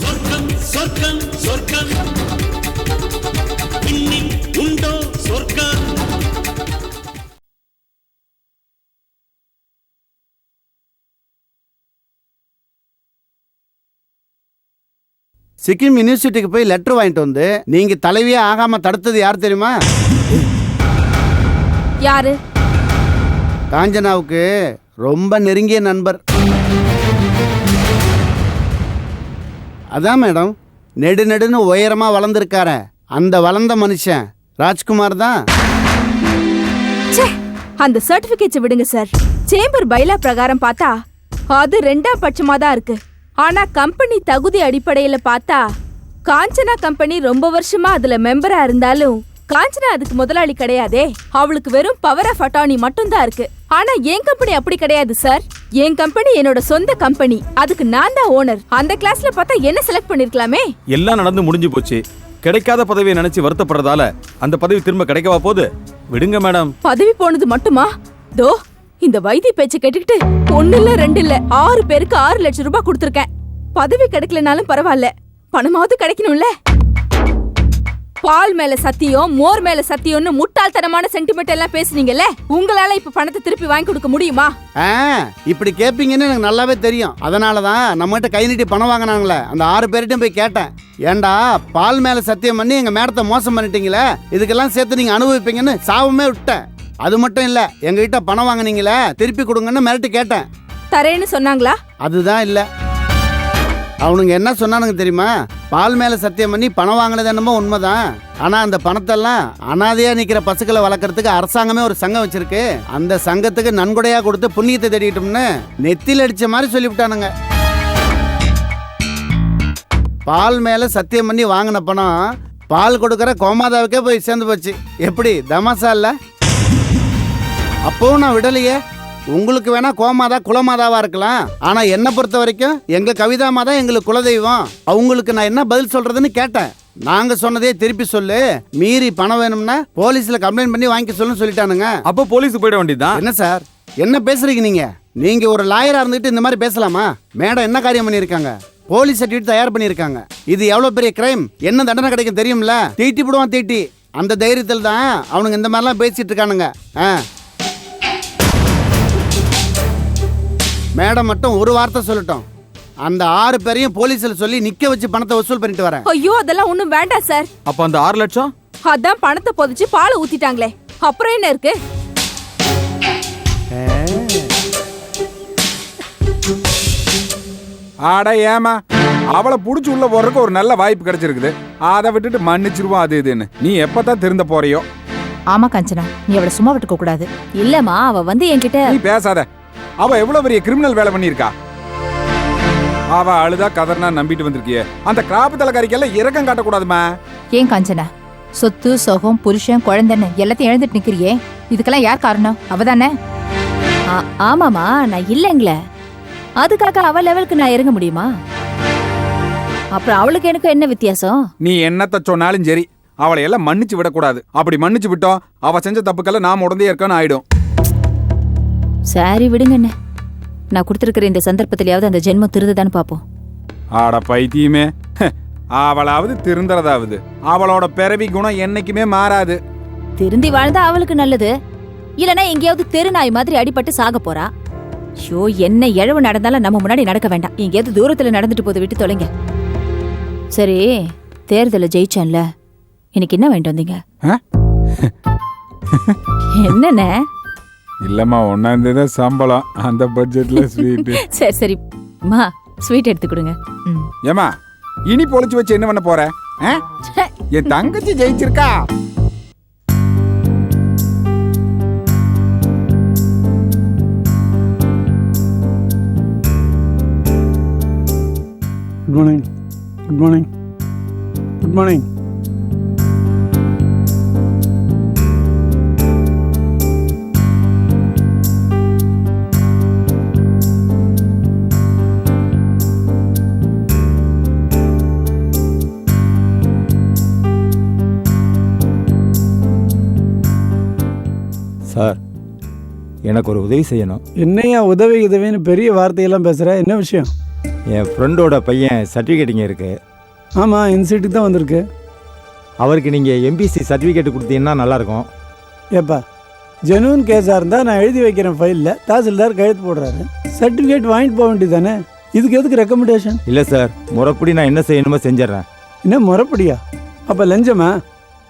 சொர்க்கம் சொர்க்கம் சொர்க்கம். இன்னி உண்டோ சொர்க்கம்? சிக்கிம் யூனிவர்சிட்டிக்கு போய் லெட்டர் வாங்கிட்டு வந்து நீங்க தலைவியே ஆகாம தடுத்தது யார் தெரியுமா? யாரு? காஞ்சனாவுக்கு ரொம்ப நெருங்கிய நண்பர். அதான் மேடம் நெடு நெடுன்னு உயரமாக வளர்ந்துருக்கார. அந்த வளர்ந்த மனுஷன் ராஜ்குமார் தான். ச்சே அந்த சர்டிபிகேட்ஸ் விடுங்க சார். சேம்பர் பைலா பிரகாரம் பார்த்தா அது ரெண்டாம் பட்சமா தான் இருக்கு. ஆனா கம்பெனி தகுதி அடிப்படையில பார்த்தா காஞ்சனா கம்பெனி ரொம்ப வருஷமா அதுல மெம்பரா இருந்தாலும் காஞ்சனா அதுக்கு முதலாளி கிடையாதே. அவளுக்கு வெறும் பவர் ஆஃப் அட்டானி மட்டும் தான் இருக்கு. ஆனா என் கம்பெனி அப்படி கிடையாது சார் என் கம்பெனி என்னோட சொந்த கம்பெனி அதுக்கு நான் தான் ஓனர் அந்த கிளாஸ்ல பார்த்தா என்ன செலக்ட் பண்ணிருக்கலாமே? எல்லாம் நடந்து முடிஞ்சு போச்சு. கிடைக்காத பதவியை நினைச்சு வருத்தப்படுறதால அந்த பதவி திரும்ப கிடைக்கவா போகுது? விடுங்க மேடம் பதவி போனது மட்டுமா? தோ இந்த வைத்திய பேச்ச கேட்டுக்கிட்டு ஒண்ணு இல்ல ரெண்டு இல்ல ஆறு பேருக்கு ஆறு லட்சம் ரூபாய் கொடுத்துருக்கேன். பதவி கிடைக்கலனாலும் பரவாயில்ல பணமாவது கிடைக்கணும்ல. பால் மேல சத்தியம் மோர் மேல சத்தியம்னு முட்டாள்தனமான சென்டிமெண்ட் எல்லாம் பேசுனீங்கல்ல? உங்களால இப்ப பணத்தை திருப்பி வாங்கி கொடுக்க முடியுமா? இப்படி கேட்பீங்கன்னு எனக்கு நல்லாவே தெரியும். அதனால தான் நம்மகிட்ட கை நீட்டி பணம் வாங்கினாங்களே. அந்த ஆறு பேர்கிட்டையும் போய் கேட்டேன். ஏன்டா பால் மேல சத்தியம் பண்ணி எங்க மேடத்தை மோசம் பண்ணிட்டீங்களே? இதுக்கெல்லாம் சேர்த்து நீங்க அனுபவிப்பீங்கன்னு சாவமே விட்டேன். அது மட்டும் இல்ல எங்ககிட்ட பணம் வாங்குனீங்களே திருப்பி கொடுங்கன்னு மிரட்டி கேட்டேன். தரேன்னு சொன்னாங்களா? அதுதான் இல்ல. அவனுங்க என்ன சொன்னானுங்க தெரியுமா? பால் மேலே சத்தியம் பண்ணி பணம் வாங்கினது என்னமோ உண்மைதான். ஆனால் அந்த பணத்தெல்லாம் அனாதையாக நிற்கிற பசுக்களை வளர்க்குறதுக்கு அரசாங்கமே ஒரு சங்கம் வச்சிருக்கு. அந்த சங்கத்துக்கு நன்கொடையாக கொடுத்து புண்ணியத்தை தேடிட்டோம்னு நெத்தியில் அடித்த மாதிரி சொல்லிவிட்டானுங்க. பால் மேலே சத்தியம் பண்ணி வாங்கின பணம் பால் கொடுக்குற கோமாதாவுக்கே போய் சேர்ந்து போச்சு. எப்படி தமாசா இல்லை? அப்போவும் நான் விடலையே. உங்களுக்கு வேணா கோமாதா குலமாதாவா இருக்கலாம். ஆனா என்னை பொறுத்த வரைக்கும் எங்க கவிதா மாதா எங்களுக்கு குலதெய்வம். அவங்களுக்கு நான் என்ன பதில் சொல்றதுன்னு கேட்டேன். நாங்க சொன்னதே திருப்பி சொல்லு. மீறி பணம் வேணும்னா போலீஸ்ல கம்ப்ளைண்ட் பண்ணி வாங்கிக்க சொல்லுன்னு சொல்லிட்டானுங்க. அப்போ போலீஸ் போயிட வேண்டியதுதான். என்ன சார்? என்ன பேசுறீங்க நீங்க? நீங்க ஒரு லாயரா இருந்துட்டு இந்த மாதிரி பேசலாமா? மேடம் என்ன காரியம் பண்ணிருக்காங்க போலீஸ் சர்டிஃபிகேட் தயார் பண்ணிருக்காங்க இது எவ்வளவு பெரிய கிரைம் என்ன தண்டனை கிடைக்கும் தெரியும்ல? தீட்டி போடுவான் தீட்டி. அந்த தைரியத்தில் தான் அவனுங்க இந்த மாதிரிலாம் பேசிட்டு இருக்கானுங்க. ஆ. மேடம் மட்டும் ஒரு வார்த்தை சொல்லட்டும். அந்த ஆறு பேரையும் போலீஸ்ல சொல்லி நிக்க வச்சு பணத்தை வசூல் பண்ணிட்டு வரேன். ஐயோ அதெல்லாம் ஒண்ணும் வேண்டாம் சார். அப்ப அந்த ஆறு லட்சம்? அதான் பணத்தை பொதிச்சு பாலை ஊத்திட்டாங்களே. அப்புறம் என்ன இருக்கு? ஆட ஏமா அவளை புடிச்சு உள்ள போறதுக்கு ஒரு நல்ல வாய்ப்பு கிடைச்சிருக்குது. அதை விட்டுட்டு மன்னிச்சிருவோம் அது இதுன்னு. நீ எப்பதான் திருந்த போறியோ? ஆமா காஞ்சனா. நீ அவளை சும்மா விட்டுக்க கூடாது. இல்லம்மா அவ வந்து என்கிட்ட நீ பேசாத. அவ எவ்வளவு பெரிய கிரிமினல் வேலை பண்ணியிருக்கா? அவ அழுதா கதர்னா நம்பிட்டு வந்திருக்கியே. அந்த கிராப்பு தலைக்காரிக்கெல்லாம் இறக்கம் காட்டக்கூடாதுமா ஏன் காஞ்சனா? சொத்து சொகம் புருஷன் குழந்தைன்னு எல்லாத்தையும் எழுந்துட்டு நிக்கிறியே. இதுக்கெல்லாம் யார் காரணம்? அவதானே? ஆ- ஆமாமா நான் இல்லைங்களே. அதுக்காக அவ லெவலுக்கு நான் இறங்க முடியுமா? அப்புறம் அவளுக்கு எனக்கு என்ன வித்தியாசம்? நீ என்னத்த சொன்னாலும் சரி அவளை எல்லாம் மன்னிச்சு விடக்கூடாது. அப்படி மன்னிச்சு விட்டோம் அவ செஞ்ச தப்புக்கெல்லாம் நாம உடந்தே இருக்கன்னு ஆயிடும். சரி விடுங்க என்ன நான் கொடுத்துருக்கிற இந்த சந்தர்ப்பத்திலேயாவது அந்த ஜென்மம் திருதுதான்னு பாப்போம் ஆட பைத்தியமே. அவளாவது திருந்துறதாவது. அவளோட பிறவி குணம் என்னைக்குமே மாறாது. திருந்தி வாழ்ந்தா அவளுக்கு நல்லது. இல்லனா எங்கேயாவது தெரு நாய் மாதிரி அடிபட்டு சாக போறா. ஐயோ என்ன இழவு நடந்தாலும் நம்ம முன்னாடி நடக்க வேண்டாம். எங்கேயாவது தூரத்துல நடந்துட்டு போது விட்டு தொலைங்க. சரி தேர்தல ஜெயிச்சேன்ல. எனக்கு என்ன வாங்கிட்டு வந்தீங்க? என்னண்ணே? இல்லம்மா ஒன்னாம் தேதி சம்பளம். அந்த பட்ஜெட்ல ஸ்வீட் சரி சரி. மா ஸ்வீட் எடுத்து கொடுங்க. ஏமா இனி பொழிச்சு வச்சு என்ன பண்ண போற? ஆ? என் தங்கச்சி ஜெயிச்சிருக்கா? Good morning good morning good morning உதவி செய்யணும். என்னையா உதவி உதவின்னு பெரிய வார்த்தையெல்லாம் பேசுகிற என்ன விஷயம்? என் ஃப்ரெண்டோட பையன் சர்டிஃபிகேட் இங்கே இருக்குது ஆமாம் இன்ஸ்டியூட்டுக்கு தான் வந்திருக்கு. அவருக்கு நீங்கள் எம்பிசி சர்டிஃபிகேட் கொடுத்தீங்கன்னா நல்லாயிருக்கும். ஏப்பா ஜெனூன் கேஸாக இருந்தால் நான் எழுதி வைக்கிறேன் ஃபைலில் தாசில்தார் கழுத்து போடுறாரு. சர்டிஃபிகேட் வாங்கிட்டு போக வேண்டியது தானே இதுக்கு எதுக்கு ரெக்கமெண்டேஷன் இல்லை சார் முறைப்படி நான் என்ன செய்யணுமோ செஞ்சிடுறேன். என்ன முறைப்படியா? அப்போ லஞ்சமா?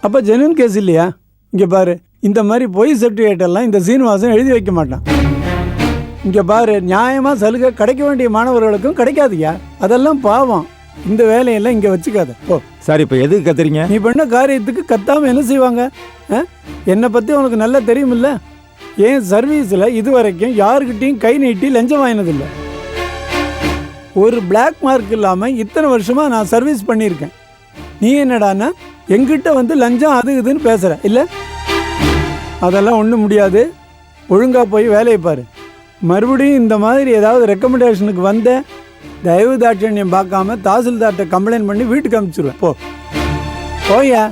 அப்போ ஜெனூன் கேஸ் இல்லையா? இங்கே பாரு. இந்த மாதிரி பொய் சர்டிஃபிகேட் எல்லாம் இந்த சீனிவாசன் எழுதி வைக்க மாட்டான். இங்கே பாரு நியாயமாக சலுகை கிடைக்க வேண்டிய மாணவர்களுக்கும் கிடைக்காதுயா? அதெல்லாம் பாவம். இந்த வேலையெல்லாம் இங்கே வச்சுக்காத. ஓ சார் இப்போ எதுக்கு கத்துறீங்க? நீ பண்ண காரியத்துக்கு கத்தாம என்ன செய்வாங்க? என்னை பற்றி உனக்கு நல்லா தெரியுமில்ல? ஏன் சர்வீஸில் இது வரைக்கும் யாருக்கிட்டையும் கை நீட்டி லஞ்சம் வாங்கினதில்லை? ஒரு பிளாக் மார்க் இல்லாமல் இத்தனை வருஷமாக நான் சர்வீஸ் பண்ணியிருக்கேன். நீ என்னடான்னா எங்கிட்ட வந்து லஞ்சம் அது இதுன்னு பேசுகிற இல்லை? அதெல்லாம் ஒன்றும் முடியாது. ஒழுங்காக போய் வேலையை பாரு. மறுபடியும் இந்த மாதிரி ஏதாவது ரெக்கமெண்டேஷனுக்கு வந்த தயவு தாட்சண்யம் பார்க்காம தாசில்தார்கிட்ட கம்ப்ளைண்ட் பண்ணி வீட்டுக்கு அனுப்பிச்சிருவேன் போ. போயா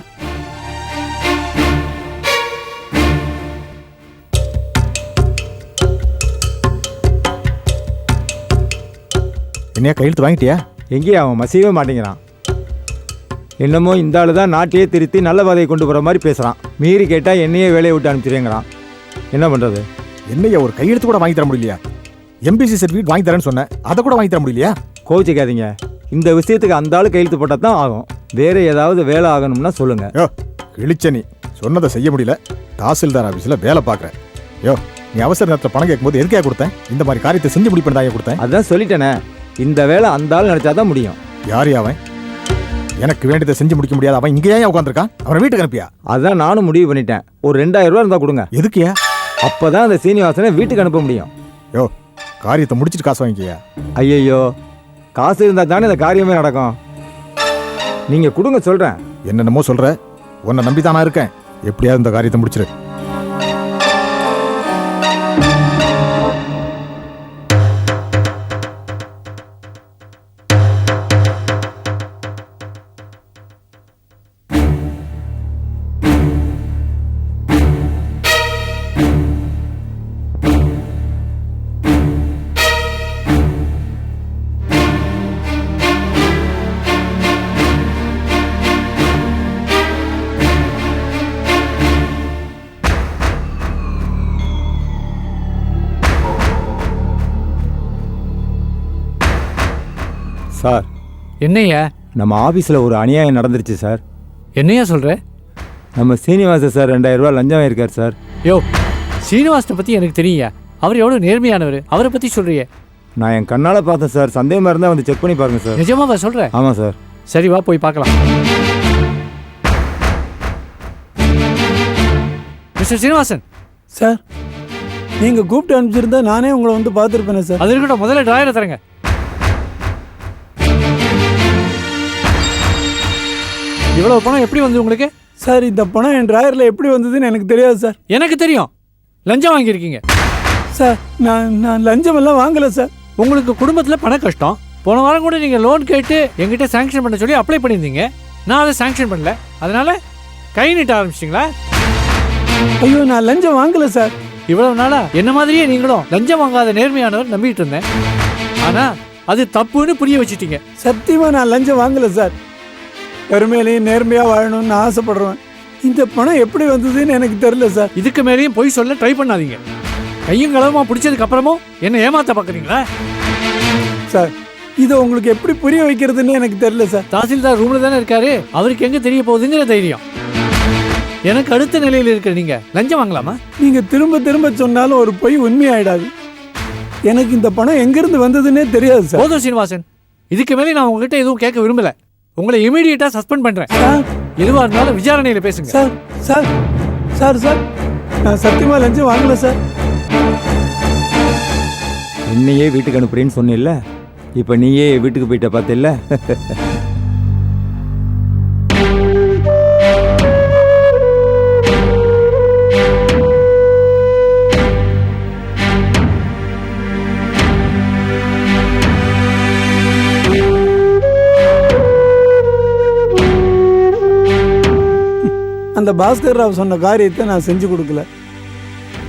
என்னையா கையெழுத்து வாங்கிட்டியா? எங்கேயும் அவன் மசியவே மாட்டேங்கிறான். என்னமோ இந்த ஆளு தான் நாட்டையே திருத்தி நல்ல பாதையை கொண்டு போகிற மாதிரி பேசுகிறான் மீறி கேட்டால் என்னையே வேலையை விட்டு அனுப்பிச்சிருங்கிறான் என்ன பண்ணுறது என்னையா ஒரு கையெழுத்து கூட வாங்கி தர முடியலையா? எம்பிசி சர்டிஃபிகேட் வாங்கி தரேன்னு சொன்னேன் அதை கூட வாங்கி தர முடியலையா? கோச்சிக்காதீங்க இந்த விஷயத்துக்கு அந்த ஆளு கையெழுத்து போட்டால் தான் ஆகும். வேற ஏதாவது வேலை ஆகணும்னா சொல்லுங்கள் யோ கிழிச்ச நீ. சொன்னதை செய்ய முடியல. தாசில்தார் ஆஃபீஸில் வேலை பார்க்குறேன். யோ நீ அவசர நேரத்தில் பணம் கேட்கும்போது எதுக்கே கொடுத்தேன்? இந்த மாதிரி காரியத்தை செஞ்சு முடிப்பேன் தான் கொடுத்தேன். அதான் சொல்லிட்டேனே. இந்த வேலை அந்த ஆள் நினச்சாதான் முடியும். யார் அவன்? எனக்கு வேண்டியதை செஞ்சு முடிக்க முடியாது. அவன் இங்கே ஏன் உட்காந்துருக்கான் அவனை வீட்டுக்கு அனுப்பியா? அதான் நானும் முடிவு பண்ணிட்டேன். ஒரு ரெண்டாயிரம் ரூபா இருந்தால் கொடுங்க. எதுக்குயா அப்பதான் அந்த சீனிவாசனை வீட்டுக்கு அனுப்ப முடியும். யோ காரியத்தை முடிச்சிட்டு காசு வாங்கிக்கியா? ஐயையோ காசு இருந்தால் தானே இந்த காரியமே நடக்கும். நீங்கள் கொடுங்க சொல்கிறேன் என்னென்னமோ சொல்ற. உன்னை நம்பி தானா இருக்கேன். எப்படியாவது இந்த காரியத்தை முடிச்சிரு. சார். என்னையா? நம்ம ஆஃபீஸில் ஒரு அநியாயம் நடந்துருச்சு சார். என்னையா சொல்ற? நம்ம சீனிவாச சார் ரெண்டாயிரம் ரூபா லஞ்சம் வாங்கியிருக்கார் சார். யோ சீனிவாசனை பத்தி எனக்கு தெரியுயா அவர் எவ்வளவு நேர்மையானவர். அவரை பத்தி சொல்றியே. நான் என் கண்ணால் பார்த்தேன் சார். சந்தேகமாக இருந்தால் வந்து செக் பண்ணி பாருங்க சார். நிஜமாவா சொல்ற? ஆமாம் சார். சரி வா போய் பார்க்கலாம். மிஸ்டர் சீனிவாசன். சார் நீங்கள் கூப்பிட்டு அனுப்பிச்சிருந்தா நானே உங்களை வந்து பார்த்துருப்பேனே சார். அது இருக்கட்டும் முதல்ல டிராயரை தரங்க இவ்வளவு பணம் எப்படி வந்து உங்களுக்கு? சார் இந்த பணம் என் டிராயரில் எப்படி வந்ததுன்னு எனக்கு தெரியாது சார். எனக்கு தெரியும். லஞ்சம் வாங்கியிருக்கீங்க. சார் நான் நான் லஞ்சம் எல்லாம் வாங்கலை சார். உங்களுக்கு குடும்பத்தில் பண கஷ்டம். போன வாரம் கூட நீங்கள் லோன் கேட்டு எங்கிட்ட சாங்ஷன் பண்ண சொல்லி அப்ளை பண்ணியிருந்தீங்க. நான் அதை சாங்ஷன் பண்ணல. அதனால கை நீட்ட ஆரம்பிச்சிட்டிங்களா? ஐயோ நான் லஞ்சம் வாங்கலை சார். இவ்வளவு நாளா என்ன மாதிரியே நீங்களும் லஞ்சம் வாங்காத நேர்மையானவர் நம்பிட்டு இருந்தேன். ஆனா அது தப்புன்னு புரிய வச்சுட்டீங்க. சத்தியமாக நான் லஞ்சம் வாங்கலை சார். பெருமையிலையும் நேர்மையாக வாழணும்னு ஆசைப்படுறேன் இந்த பணம் எப்படி வந்ததுன்னு எனக்கு தெரியல சார். இதுக்கு மேலேயும் பொய் சொல்ல ட்ரை பண்ணாதீங்க. கையும் களவுமா பிடிச்சதுக்கு அப்புறமும் என்ன ஏமாத்த பாக்குறீங்களா சார் இதை உங்களுக்கு எப்படி புரிய வைக்கிறதுன்னு எனக்கு தெரியல சார். தாசில்தார் ரூம்ல தானே இருக்காரு? அவருக்கு எங்க தெரிய போகுதுங்கிற தைரியம். எனக்கு அடுத்த நிலையில் இருக்கிற நீங்க லஞ்சம் வாங்கலாமா? நீங்கள் திரும்ப திரும்ப சொன்னாலும் ஒரு பொய் உண்மையாயிடாது. எனக்கு இந்த பணம் எங்கேருந்து வந்ததுன்னே தெரியாது சார். போதும் சீனிவாசன். இதுக்கு மேலே நான் உங்ககிட்ட எதுவும் கேட்க விரும்பல. உங்களை இமீடியட்டா சஸ்பெண்ட் பண்றேன். எதுவா இருந்தாலும் விசாரணையில பேசுங்க. Sir sir sir sir. நான் சத்தியமாக லஞ்சம் வாங்கலை சார். என்னையே வீட்டுக்கு அனுப்புறேன்னு சொன்னில்ல? இப்போ நீயே வீட்டுக்கு போயிட்ட பார்த்தில்ல? அந்த பாஸ்கர் ராவ் சொன்ன காரியத்தை நான் செஞ்சு கொடுக்கல.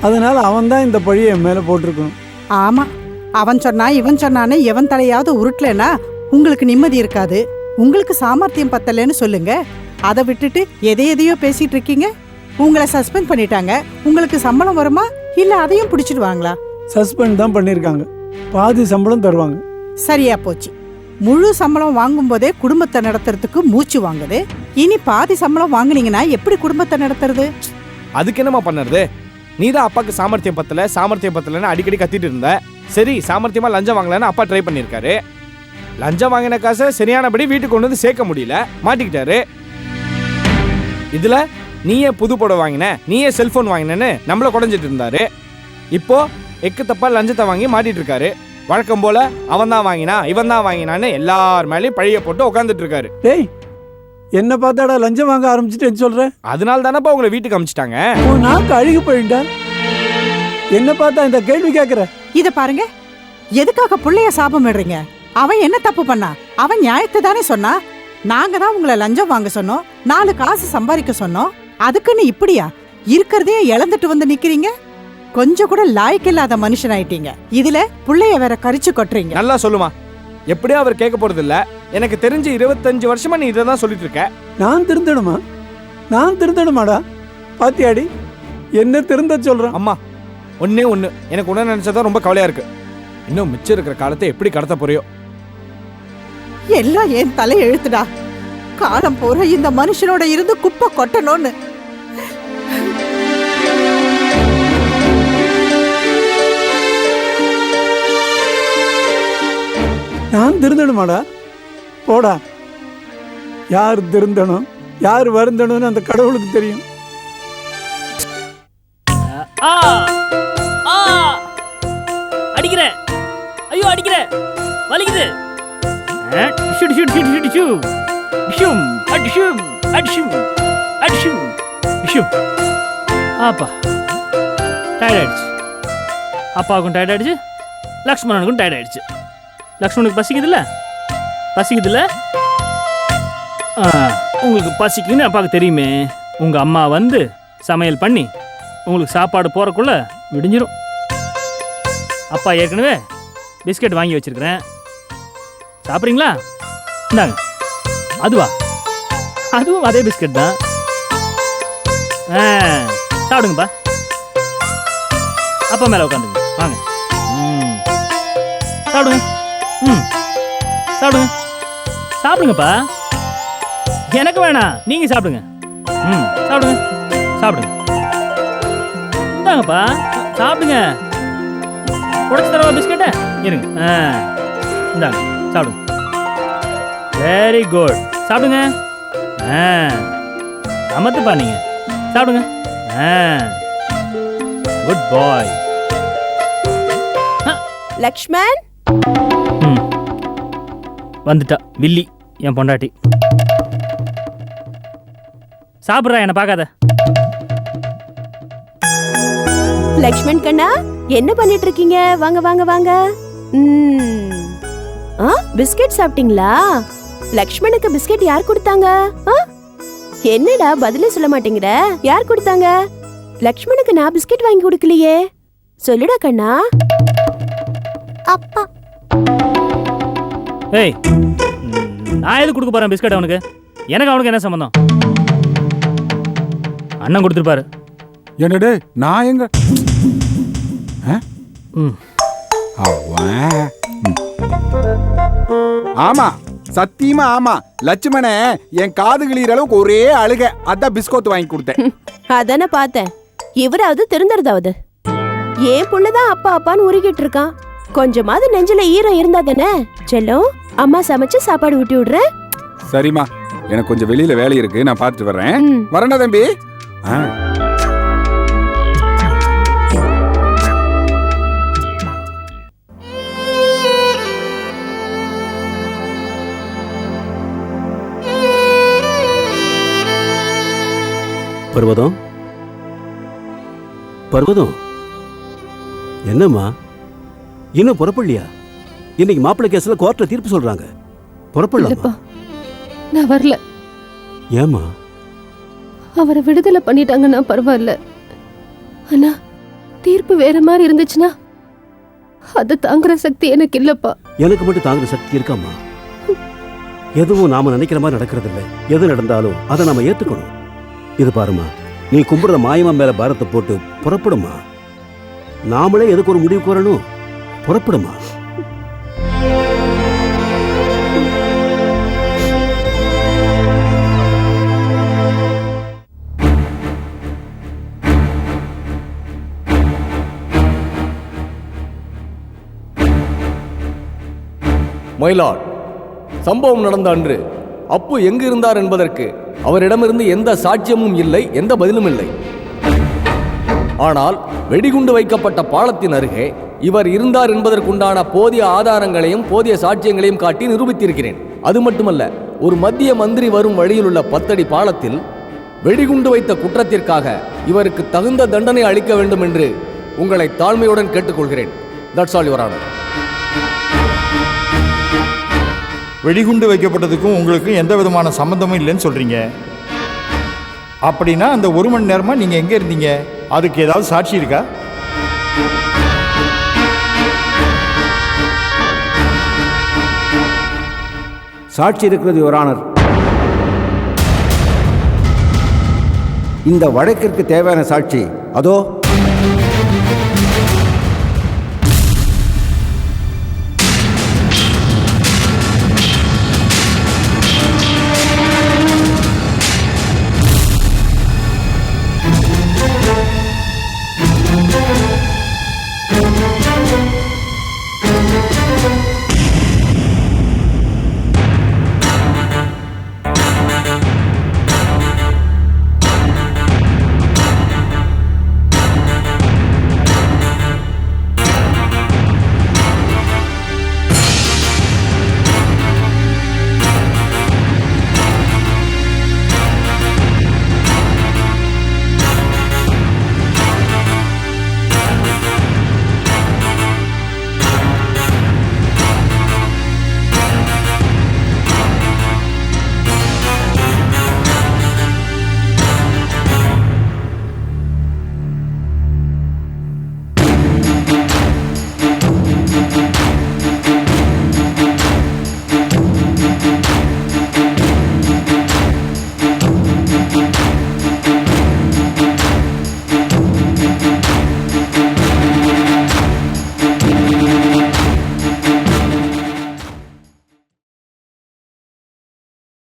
அதனால அவன் தான் இந்த பழியை என் மேலே போட்டிருக்கணும். ஆமா. அவன் சொன்னா இவன் சொன்னான்னு எவன் தலையாவது உருட்டலனா உங்களுக்கு நிம்மதி இருக்காது. உங்களுக்கு சாமர்த்தியம் பத்தலைன்னு சொல்லுங்க. அதை விட்டுட்டு எதை எதையோ பேசிட்டு இருக்கீங்க? உங்களை சஸ்பெண்ட் பண்ணிட்டாங்க. உங்களுக்கு சம்பளம் வருமா? இல்ல அதையும் பிடிச்சிடுவாங்களா? சஸ்பெண்ட் தான் பண்ணியிருக்காங்க பாதி சம்பளம் தருவாங்க. சரியா போச்சு. முழு சம்பளம் வாங்கும்போதே குடும்பத்தை நடத்துறதுக்கு மூச்சு வாங்குது. இனி பாதி சம்பளம் வாங்குனீங்கன்னா எப்படி குடும்பத்தை நடத்துறது? அதுக்கு என்னம்மா பண்ணுறது? நீ தான் அப்பாக்கு சாமர்த்தியம் பத்தல சாமர்த்தியம் பத்தலன்னு அடிக்கடி கத்திட்டு இருந்த. சரி சாமர்த்தியமா லஞ்சம் வாங்கலான்னு அப்பா ட்ரை பண்ணியிருக்காரு. லஞ்சம் வாங்கின காசை சரியானபடி வீட்டுக்கு கொண்டு வந்து சேர்க்க முடியல. மாட்டிக்கிட்டாரு. இதுல நீயே புது புடவை வாங்கின? நீயே செல்போன் வாங்கினேன்னு நம்மள குடஞ்சிட்டு இருந்தாரு. இப்போ எக்கு தப்பா லஞ்சத்தை வாங்கி மாட்டிட்டு இருக்காரு. வழக்கம் போல அவன் தான் வாங்கினா இவன் தான் வாங்கினான்னு எல்லார் மேலேயும் பழிய போட்டு உட்காந்துட்டு இருக்காரு. டேய் என்ன பார்த்தாடா லஞ்சம் வாங்க ஆரம்பிச்சிட்டேன்னு சொல்கிறேன் அதனால தானப்பா உங்களை வீட்டுக்கு அமிச்சிட்டாங்க? உன் நாக்கு அழுகி போயிட்டா? என்ன பார்த்தா இந்த கேள்வி கேட்குற இத பாருங்க. எதுக்காக புள்ளைய சாபம் இடுறீங்க அவன் என்ன தப்பு பண்ணா? அவன் நியாயத்தை தானே சொன்னா? நாங்க தான் உங்களை லஞ்சம் வாங்க சொன்னோம். நாலு காசு சம்பாதிக்க சொன்னோம். அதுக்குன்னு இப்படியா? இருக்கிறதே இழந்துட்டு வந்து நிக்கிறீங்க? கொஞ்சம் கூட லாய்க்கு இல்லாத மனுஷன் ஆயிட்டீங்க இதுல புள்ளைய வேற கரிச்சு கொட்டுறீங்க. நல்லா சொல்லுமா. எப்படியும் அவர் கேட்க போறது இல்ல எனக்கு தெரிஞ்சு இருபத்தஞ்சு வருஷமா நீ இதை தான் சொல்லிட்டு இருக்க நான் திருந்தணுமா? நான் திருந்தணுமாடா? பாத்தியாடி என்ன திருந்த சொல்றான்? அம்மா ஒண்ணே ஒண்ணு. எனக்கு உடனே நினைச்சதா ரொம்ப கவலையா இருக்கு. இன்னும் மிச்சம் இருக்கிற காலத்தை எப்படி கடத்த போறியோ? எல்லாம் என் தலை எழுத்துடா காலம் பூரா இந்த மனுஷனோட இருந்து குப்பை கொட்டணும்னு. நான் திருந்தணுமாடா? போடா. யார் திருந்தணும்? யார் வருந்தணும்னு அந்த கடவுளுக்கு தெரியும். ஆ ஆ. அடிக்கிறேன் ஐயோ அடிக்கிறேன் வலிக்குது. ஆப்பா. டயர்ட் ஆயிடுச்சு. அப்பாவுக்கும் டயர்ட் ஆயிடுச்சு. லக்ஷ்மணனுக்கும் டயர்ட் ஆயிடுச்சு. லக்ஷ்மணுக்கு பசிக்குதுல்ல? பசிக்குதுல்ல? உங்களுக்கு பசிக்குன்னு அப்பாவுக்கு தெரியுமே. உங்கள் அம்மா வந்து சமையல் பண்ணி உங்களுக்கு சாப்பாடு போறக்குள்ள விடிஞ்சிரும். அப்பா ஏற்கனவே பிஸ்கட் வாங்கி வச்சிருக்கிறேன். சாப்பிட்றீங்களா? இந்தாங்க. அதுவா? அதுவும் அதே பிஸ்கட் தான். ஆ சாப்பிடுங்கப்பா. அப்பா மேலே உட்காந்துங்க வாங்க. ம். சாப்பிடுங்க. ம். சாப்பிடுங்க. சாப்பிடுங்கப்பா. எனக்கு வேணாம் நீங்கள் சாப்பிடுங்க. ம் சாப்பிடுங்க. சாப்பிடுங்க. இந்தாங்கப்பா. சாப்பிடுங்க. உடச்சு தரவா பிஸ்கெட்டு? இருங்க. ஆ இந்தாங்க. சாப்பிடுங்க. வெரி குட் சாப்பிடுங்க. ஆ அமர்த்துப்பா நீங்க. சாப்பிடுங்க. ஆ குட் பாய் லக்ஷ்மண்? வந்துட்டா. வில்லி என் பொண்டாட்டி. சாப்பிட்றா என்னை பார்க்காத. லக்ஷ்மண் கண்ணா என்ன பண்ணிட்டு இருக்கீங்க வாங்க வாங்க வாங்க. ம். ஆ பிஸ்கட் சாப்பிட்டீங்களா? லக்ஷ்மணுக்கு பிஸ்கட் யார் கொடுத்தாங்க? ஆ? என்னடா பதிலே சொல்ல மாட்டேங்கிற? யார் கொடுத்தாங்க? லக்ஷ்மணுக்கு நான் பிஸ்கட் வாங்கி கொடுக்கலையே. சொல்லுடா கண்ணா. அப்பா. ஏய் நான் எது கொடுக்க போறேன் பிஸ்கட் அவனுக்கு? எனக்கு அவனுக்கு என்ன சம்மந்தம் அண்ணன் கொடுத்துருப்பாரு. என்னடே நான் எங்க. ஆமா சத்தியமா ஆமா. லட்சுமணே என் காது கிளியிற அளவுக்கு ஒரே அழுக. அதான் பிஸ்கோத் வாங்கி கொடுத்தேன். அதானே பார்த்தேன். இவராவது திருந்துறதாவது. ஏன் புள்ளதான் அப்பா அப்பான்னு உருகிட்டு இருக்கான். கொஞ்சமாவது நெஞ்சில ஈரம் இருந்தா தானே? செல்லம் அம்மா சமைச்சு சாப்பாடு ஊட்டி விடுறேன் சரிம்மா. எனக்கு கொஞ்சம் வெளியில வேலை இருக்கு. நான் பார்த்துட்டு வர்றேன். வரேன்டா தம்பி. ஆ. பர்வதம்? பர்வதம்? என்னம்மா? இன்னும் புறப்படலையா? இன்னைக்கு மாப்பிள்ளை கேஸ்ல கோர்ட்ல தீர்ப்பு சொல்றாங்க. புறப்படலாமா? நான் வரல. ஏமா அவரை விடுதலை பண்ணிட்டாங்கன்னா பரவாயில்ல. ஆனா தீர்ப்பு வேற மாதிரி இருந்துச்சுன்னா அதை தாங்குற சக்தி எனக்கு இல்லப்பா. எனக்கு மட்டும் தாங்குற சக்தி இருக்காம்மா? எதுவும் நாம நினைக்கிற மாதிரி நடக்கிறது இல்ல எது நடந்தாலும் அதை நாம ஏத்துக்கணும். இது பாருமா நீ கும்பிடுற மாயமா மேல பாரத்தை போட்டு புறப்படுமா நாமளே எதுக்கு ஒரு முடிவுக்கு வரணும்? புறப்படுமா? மயிலாட் சம்பவம் நடந்த அன்று அப்பு எங்கு இருந்தார் என்பதற்கு அவரிடமிருந்து எந்த சாட்சியமும் இல்லை எந்த பதிலும் இல்லை. ஆனால் வெடிகுண்டு வைக்கப்பட்ட பாலத்தின் அருகே இவர் இருந்தார் என்பதற்குண்டான போதிய ஆதாரங்களையும் போதிய சாட்சியங்களையும் காட்டி நிரூபித்திருக்கிறேன். அது மட்டுமல்ல ஒரு மத்திய மந்திரி வரும் வழியில் உள்ள பத்தடி பாலத்தில் வெடிகுண்டு வைத்த குற்றத்திற்காக இவருக்கு தகுந்த தண்டனை அளிக்க வேண்டும் என்று உங்களை தாழ்மையுடன் கேட்டுக்கொள்கிறேன். தட்ஸ் ஆல் யுவர் வெடிகுண்டு வைக்கப்பட்டதுக்கும் உங்களுக்கும் எந்த விதமான சம்மந்தமும் இல்லைன்னு சொல்றீங்க. அப்படின்னா அந்த ஒரு மணி நேரமா நீங்க எங்க இருந்தீங்க? அதுக்கு ஏதாவது சாட்சி இருக்கா? சாட்சி இருக்கிறது யுவரானர் இந்த வழக்கிற்கு தேவையான சாட்சி அதோ